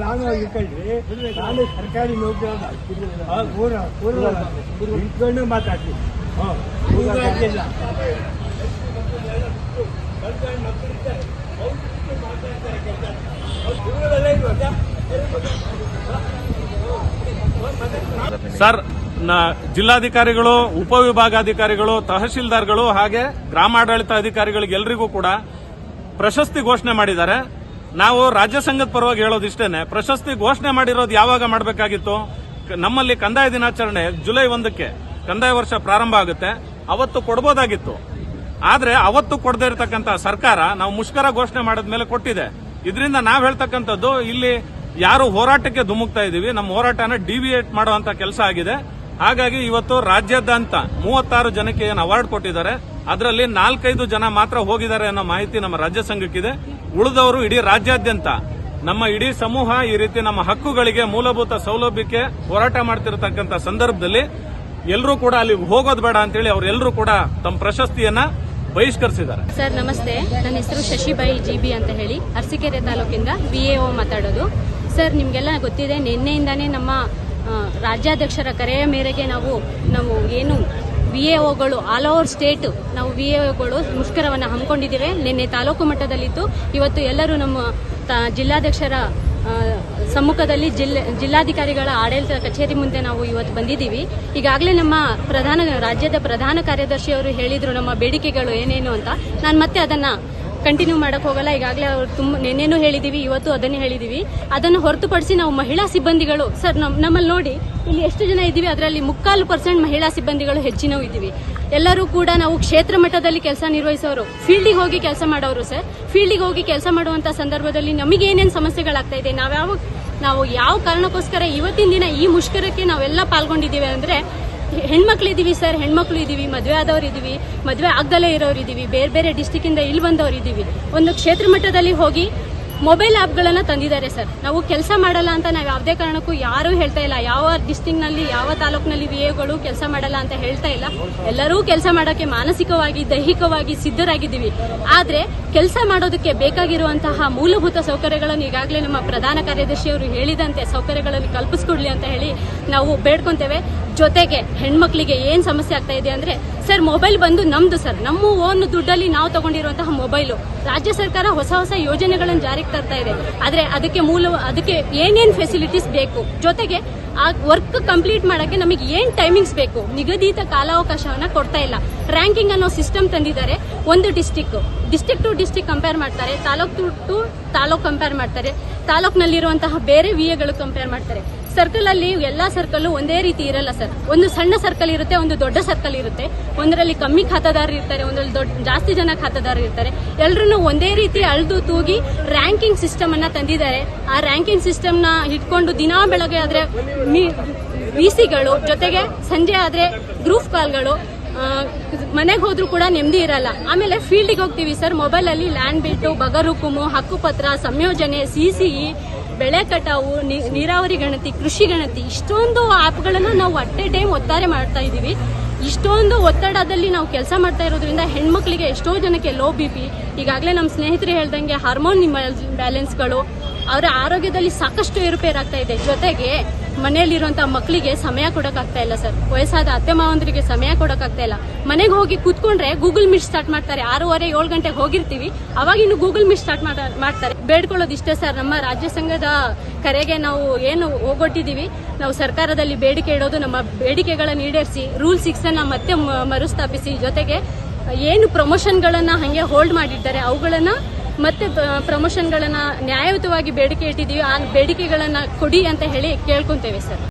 ನಾನು ಇಟ್ಕೊಂಡ್ರಿ ನಾನು ಸರ್ಕಾರಿ ನೌಕರಿ ಇಟ್ಕೊಂಡು ಮಾತಾಡ್ತೀನಿ ಹಾಂ. ಸರ್ ನ- ಜಿಲ್ಲಾಧಿಕಾರಿಗಳು ಉಪವಿಭಾಗಾಧಿಕಾರಿಗಳು ತಹಶೀಲ್ದಾರ್ಗಳು ಹಾಗೆ ಗ್ರಾಮಾಡಳಿತ ಅಧಿಕಾರಿಗಳಿಗೆ ಎಲ್ರಿಗೂ ಕೂಡ ಪ್ರಶಸ್ತಿ ಘೋಷಣೆ ಮಾಡಿದ್ದಾರೆ. ನಾವು ರಾಜ್ಯ ಸಂಘದ ಪರವಾಗಿ ಹೇಳೋದಿಷ್ಟೇನೆ, ಪ್ರಶಸ್ತಿ ಘೋಷಣೆ ಮಾಡಿರೋದು ಯಾವಾಗ ಮಾಡಬೇಕಾಗಿತ್ತು? ನಮ್ಮಲ್ಲಿ ಕಂದಾಯ ದಿನಾಚರಣೆ ಜುಲೈ ಒಂದಕ್ಕೆ, ಕಂದಾಯ ವರ್ಷ ಪ್ರಾರಂಭ ಆಗುತ್ತೆ. ಅವತ್ತು ಕೊಡಬಹುದಾಗಿತ್ತು ಆದ್ರೆ ಅವತ್ತು ಕೊಡದೇ ಇರತಕ್ಕಂತ ಸರ್ಕಾರ ನಾವು ಮುಷ್ಕರ ಘೋಷಣೆ ಮಾಡಿದ ಮೇಲೆ ಕೊಟ್ಟಿದೆ. ಇದರಿಂದ ನಾವು ಹೇಳ್ತಕ್ಕಂಥದ್ದು ಇಲ್ಲಿ ಯಾರು ಹೋರಾಟಕ್ಕೆ ಧುಮುಕ್ತಾ ಇದ್ದೀವಿ ನಮ್ಮ ಹೋರಾಟನ ಡಿವಿಯೇಟ್ ಮಾಡುವಂತ ಕೆಲಸ ಆಗಿದೆ. ಹಾಗಾಗಿ ಇವತ್ತು ರಾಜ್ಯಾದ್ಯಂತ ಮೂವತ್ತಾರು ಜನಕ್ಕೆ ಏನು ಅವಾರ್ಡ್ ಕೊಟ್ಟಿದ್ದಾರೆ. ಅದರಲ್ಲಿ ನಾಲ್ಕೈದು ಜನ ಮಾತ್ರ ಹೋಗಿದ್ದಾರೆ ಅನ್ನೋ ಮಾಹಿತಿ ನಮ್ಮ ರಾಜ್ಯ ಸಂಘಕ್ಕಿದೆ. ಉಳಿದವರು ಇಡೀ ರಾಜ್ಯಾದ್ಯಂತ ನಮ್ಮ ಇಡೀ ಸಮೂಹ ಈ ರೀತಿ ನಮ್ಮ ಹಕ್ಕುಗಳಿಗೆ ಮೂಲಭೂತ ಸೌಲಭ್ಯಕ್ಕೆ ಹೋರಾಟ ಮಾಡ್ತಿರತಕ್ಕಂಥ ಸಂದರ್ಭದಲ್ಲಿ ಎಲ್ಲರೂ ಕೂಡ ಅಲ್ಲಿ ಹೋಗೋದು ಬೇಡ ಅಂತೇಳಿ ಅವರೆಲ್ಲರೂ ಕೂಡ ತಮ್ಮ ಪ್ರಶಸ್ತಿಯನ್ನ ಬಹಿಷ್ಕರಿಸಿದ್ದಾರೆ. ಸರ್, ನಮಸ್ತೆ. ನನ್ನ ಹೆಸರು ಶಶಿಬಾಯಿ ಜಿ ಬಿ ಅಂತ ಹೇಳಿ. ಅರಸೀಕೆರೆ ತಾಲೂಕಿಂದ ಬಿ ಎ ಮಾತಾಡೋದು. ಸರ್, ನಿಮಗೆಲ್ಲ ಗೊತ್ತಿದೆ, ನಿನ್ನೆಯಿಂದಾನೇ ನಮ್ಮ ರಾಜ್ಯಾಧ್ಯಕ್ಷರ ಕರೆಯ ಮೇರೆಗೆ ನಾವು ನಾವು ಏನು ವಿ ಎ ಒಗಳು, ಆಲ್ ಓವರ್ ಸ್ಟೇಟ್ ನಾವು ವಿ ಎ ಒಗಳು ಮುಷ್ಕರವನ್ನು ಹಮ್ಮಿಕೊಂಡಿದ್ದೇವೆ. ನಿನ್ನೆ ತಾಲೂಕು ಮಟ್ಟದಲ್ಲಿತ್ತು. ಇವತ್ತು ಎಲ್ಲರೂ ನಮ್ಮ ಜಿಲ್ಲಾಧ್ಯಕ್ಷರ ಸಮ್ಮುಖದಲ್ಲಿ ಜಿಲ್ಲೆ, ಜಿಲ್ಲಾಧಿಕಾರಿಗಳ ಆಡಳಿತ ಕಚೇರಿ ಮುಂದೆ ನಾವು ಇವತ್ತು ಬಂದಿದ್ದೀವಿ. ಈಗಾಗಲೇ ನಮ್ಮ ಪ್ರಧಾನ, ರಾಜ್ಯದ ಪ್ರಧಾನ ಕಾರ್ಯದರ್ಶಿಯವರು ಹೇಳಿದರು ನಮ್ಮ ಬೇಡಿಕೆಗಳು ಏನೇನು ಅಂತ. ನಾನು ಮತ್ತೆ ಅದನ್ನ ಕಂಟಿನ್ಯೂ ಮಾಡಕ್ ಹೋಗಲ್ಲ. ಈಗಾಗಲೇ ಅವ್ರು ತುಂಬ ನಿನ್ನೇನು ಹೇಳಿದೀವಿ, ಇವತ್ತು ಅದನ್ನೇ ಹೇಳಿದೀವಿ. ಅದನ್ನು ಹೊರತುಪಡಿಸಿ ನಾವು ಮಹಿಳಾ ಸಿಬ್ಬಂದಿಗಳು, ಸರ್, ನಮ್ ನಮ್ಮಲ್ಲಿ ನೋಡಿ, ಇಲ್ಲಿ ಎಷ್ಟು ಜನ ಇದ್ದೀವಿ, ಅದರಲ್ಲಿ ಮುಕ್ಕಾಲು ಪರ್ಸೆಂಟ್ ಮಹಿಳಾ ಸಿಬ್ಬಂದಿಗಳು ಹೆಚ್ಚಿನವು ಇದ್ದೀವಿ. ಎಲ್ಲರೂ ಕೂಡ ನಾವು ಕ್ಷೇತ್ರ ಮಟ್ಟದಲ್ಲಿ ಕೆಲಸ ನಿರ್ವಹಿಸೋರು. ಫೀಲ್ಡಿಗೆ ಹೋಗಿ ಕೆಲಸ ಮಾಡೋರು, ಸರ್. ಫೀಲ್ಡಿಗೆ ಹೋಗಿ ಕೆಲಸ ಮಾಡುವಂತ ಸಂದರ್ಭದಲ್ಲಿ ನಮಗೆ ಏನೇನು ಸಮಸ್ಯೆಗಳಾಗ್ತಾ ಇದೆ, ನಾವ್ಯಾವ ನಾವು ಯಾವ ಕಾರಣಕ್ಕೋಸ್ಕರ ಇವತ್ತಿನ ದಿನ ಈ ಮುಷ್ಕರಕ್ಕೆ ನಾವೆಲ್ಲ ಪಾಲ್ಗೊಂಡಿದ್ದೀವಿ ಅಂದ್ರೆ ಹೆಣ್ಮಕ್ಳಿದೀವಿ ಸರ್ ಹೆಣ್ಮಕ್ಳು ಇದೀವಿ ಮದುವೆ ಆದವ್ರು ಇದೀವಿ ಮದುವೆ ಆಗ್ದಲೇ ಇರೋರು ಇದೀವಿ ಬೇರೆ ಬೇರೆ ಡಿಸ್ಟಿಕ್ ಇಂದ ಇಲ್ಲಿ ಬಂದವರು ಇದೀವಿ ಒಂದು ಕ್ಷೇತ್ರ ಮಟ್ಟದಲ್ಲಿ ಹೋಗಿ ಮೊಬೈಲ್ ಆ್ಯಪ್ಗಳನ್ನು ತಂದಿದ್ದಾರೆ ಸರ್. ನಾವು ಕೆಲಸ ಮಾಡಲ್ಲ ಅಂತ ನಾವು ಯಾವುದೇ ಕಾರಣಕ್ಕೂ ಯಾರೂ ಹೇಳ್ತಾ ಇಲ್ಲ. ಯಾವ ಡಿಸ್ಟಿಕ್ನಲ್ಲಿ ಯಾವ ತಾಲೂಕಿನಲ್ಲಿ ವಿ ಎಗಳು ಕೆಲಸ ಮಾಡಲ್ಲ ಅಂತ ಹೇಳ್ತಾ ಇಲ್ಲ. ಎಲ್ಲರೂ ಕೆಲಸ ಮಾಡೋಕ್ಕೆ ಮಾನಸಿಕವಾಗಿ, ದೈಹಿಕವಾಗಿ ಸಿದ್ಧರಾಗಿದ್ದೀವಿ. ಆದ್ರೆ ಕೆಲಸ ಮಾಡೋದಕ್ಕೆ ಬೇಕಾಗಿರುವಂತಹ ಮೂಲಭೂತ ಸೌಕರ್ಯಗಳನ್ನು ಈಗಾಗಲೇ ನಮ್ಮ ಪ್ರಧಾನ ಕಾರ್ಯದರ್ಶಿಯವರು ಹೇಳಿದಂತೆ ಸೌಕರ್ಯಗಳನ್ನು ಕಲ್ಪಿಸ್ಕೊಡ್ಲಿ ಅಂತ ಹೇಳಿ ನಾವು ಬೇಡ್ಕೊಂತೇವೆ. ಜೊತೆಗೆ ಹೆಣ್ಮಕ್ಳಿಗೆ ಏನು ಸಮಸ್ಯೆ ಆಗ್ತಾ ಇದೆ ಅಂದ್ರೆ ಸರ್, ಮೊಬೈಲ್ ಬಂದು ನಮ್ದು ಸರ್. ನಮ್ಮ ಓನ್ ದುಡ್ಡಲ್ಲಿ ನಾವು ತಗೊಂಡಿರುವಂತಹ ಮೊಬೈಲು. ರಾಜ್ಯ ಸರ್ಕಾರ ಹೊಸ ಹೊಸ ಯೋಜನೆಗಳನ್ನು ಜಾರಿಗೆ ತರ್ತಾ ಇದೆ. ಆದ್ರೆ ಅದಕ್ಕೆ ಮೂಲ, ಅದಕ್ಕೆ ಏನೇನ್ ಫೆಸಿಲಿಟೀಸ್ ಬೇಕು? ಜೊತೆಗೆ ಆ ವರ್ಕ್ ಕಂಪ್ಲೀಟ್ ಮಾಡಕ್ಕೆ ನಮಗೆ ಏನ್ ಟೈಮಿಂಗ್ಸ್ ಬೇಕು? ನಿಗದಿತ ಕಾಲಾವಕಾಶವನ್ನ ಕೊಡ್ತಾ ಇಲ್ಲ. ರ್ಯಾಂಕಿಂಗ್ ಅನ್ನೋ ಸಿಸ್ಟಮ್ ತಂದಿದ್ದಾರೆ ಒಂದು district district to district compare ಮಾಡ್ತಾರೆ. ತಾಲೂಕ್ ಟು ತಾಲೂಕ್ ಕಂಪೇರ್ ಮಾಡ್ತಾರೆ. ತಾಲೂಕ್ನಲ್ಲಿರುವಂತಹ ಬೇರೆ ವಿಎಗಳು ಕಂಪೇರ್ ಮಾಡ್ತಾರೆ. ಸರ್ಕಲ್ ಅಲ್ಲಿ ಎಲ್ಲಾ ಸರ್ಕಲ್ ಒಂದೇ ರೀತಿ ಇರಲ್ಲ ಸರ್. ಒಂದು ಸಣ್ಣ ಸರ್ಕಲ್ ಇರುತ್ತೆ, ಒಂದು ದೊಡ್ಡ ಸರ್ಕಲ್ ಇರುತ್ತೆ. ಒಂದರಲ್ಲಿ ಕಮ್ಮಿ ಖಾತಾದಾರರು ಇರ್ತಾರೆ, ಒಂದರಲ್ಲಿ ದೊಡ್ಡ, ಜಾಸ್ತಿ ಜನ ಖಾತಾದಾರರು ಇರ್ತಾರೆ. ಎಲ್ಲರೂ ಒಂದೇ ರೀತಿ ಅಳ್ದು ತೂಗಿ ರ್ಯಾಂಕಿಂಗ್ ಸಿಸ್ಟಮ್ ಅನ್ನ ತಂದಿದ್ದಾರೆ. ಆ ರ್ಯಾಂಕಿಂಗ್ ಸಿಸ್ಟಮ್ನ ಇಟ್ಕೊಂಡು ದಿನಾ ಬೆಳಗ್ಗೆ ಆದ್ರೆ ವಿಸಿಗಳು ಜೊತೆಗೆ ಸಂಜೆ ಆದ್ರೆ ಗ್ರೂಪ್ ಕಾಲ್ಗಳು ಮನೆಗೆ ಹೋದ್ರೂ ಕೂಡ ನೆಮ್ಮದಿ ಇರಲ್ಲ. ಆಮೇಲೆ ಫೀಲ್ಡಿಗೆ ಹೋಗ್ತೀವಿ ಸರ್. ಮೊಬೈಲ್ ಅಲ್ಲಿ ಲ್ಯಾಂಡ್ ಬಿಟ್ಟು ಬಗರುಕುಮು ಹಕ್ಕುಪತ್ರ, ಸಂಯೋಜನೆ ಸಿಸಿಇ ಬೆಳೆ ಕಟಾವು ನೀರಾವರಿ ಗಣತಿ, ಕೃಷಿ ಗಣತಿ, ಇಷ್ಟೊಂದು ಆ್ಯಪ್ಗಳನ್ನು ನಾವು ಅಟ್ ಎ ಟೈಮ್ ಒತ್ತಾರೆ ಮಾಡ್ತಾ ಇದ್ದೀವಿ. ಇಷ್ಟೊಂದು ಒತ್ತಡದಲ್ಲಿ ನಾವು ಕೆಲಸ ಮಾಡ್ತಾ ಇರೋದ್ರಿಂದ ಹೆಣ್ಮಕ್ಳಿಗೆ ಎಷ್ಟೋ ಜನಕ್ಕೆ ಲೋ ಬಿ ಪಿ. ಈಗಾಗಲೇ ನಮ್ಮ ಸ್ನೇಹಿತರು ಹೇಳ್ದಂಗೆ ಹಾರ್ಮೋನ್ ಬ್ಯಾಲೆನ್ಸ್ಗಳು, ಅವರ ಆರೋಗ್ಯದಲ್ಲಿ ಸಾಕಷ್ಟು ಏರುಪೇರಾಗ್ತಾ ಇದೆ. ಜೊತೆಗೆ ಮನೆಯಲ್ಲಿರುವಂತಹ ಮಕ್ಕಳಿಗೆ ಸಮಯ ಕೊಡಕ್ಕಾಗ್ತಾ ಇಲ್ಲ ಸರ್. ವಯಸ್ಸಾದ ಅತ್ತೆ ಮಾವಂದ್ರಿಗೆ ಸಮಯ ಕೊಡಕ್ಕಾಗ್ತಾ ಇಲ್ಲ. ಮನೆಗೆ ಹೋಗಿ ಕೂತ್ಕೊಂಡ್ರೆ ಗೂಗಲ್ ಮೀಟ್ ಸ್ಟಾರ್ಟ್ ಮಾಡ್ತಾರೆ. ಆರೂವರೆ, ಏಳು ಗಂಟೆಗೆ ಹೋಗಿರ್ತೀವಿ. ಅವಾಗ ಇನ್ನು ಗೂಗಲ್ ಮೀಟ್ ಸ್ಟಾರ್ಟ್ ಮಾಡ್ತಾರೆ. ಬೇಡ್ಕೊಳ್ಳೋದು ಇಷ್ಟೇ ಸರ್. ನಮ್ಮ ರಾಜ್ಯ ಸಂಘದ ಕರೆಗೆ ನಾವು ಏನು ಹೋಗೊಟ್ಟಿದ್ದೀವಿ. ನಾವು ಸರ್ಕಾರದಲ್ಲಿ ಬೇಡಿಕೆ ಇಡೋದು, ನಮ್ಮ ಬೇಡಿಕೆಗಳನ್ನು ಈಡೇರಿಸಿ ರೂಲ್ ಸಿಕ್ಸ್ ಅನ್ನ ಮತ್ತೆ ಮರುಸ್ಥಾಪಿಸಿ ಜೊತೆಗೆ ಏನು ಪ್ರಮೋಷನ್ಗಳನ್ನ ಹಂಗೆ ಹೋಲ್ಡ್ ಮಾಡಿದ್ದಾರೆ, ಅವುಗಳನ್ನ ಮತ್ತೆ ಪ್ರಮೋಷನ್ಗಳನ್ನ ನ್ಯಾಯಯುತವಾಗಿ ಬೇಡಿಕೆ ಇಟ್ಟಿದ್ದೀವಿ ಆ ಬೇಡಿಕೆಗಳನ್ನ ಕೊಡಿ ಅಂತ ಹೇಳಿ ಕೇಳ್ಕೊಂತೇವೆ ಸರ್.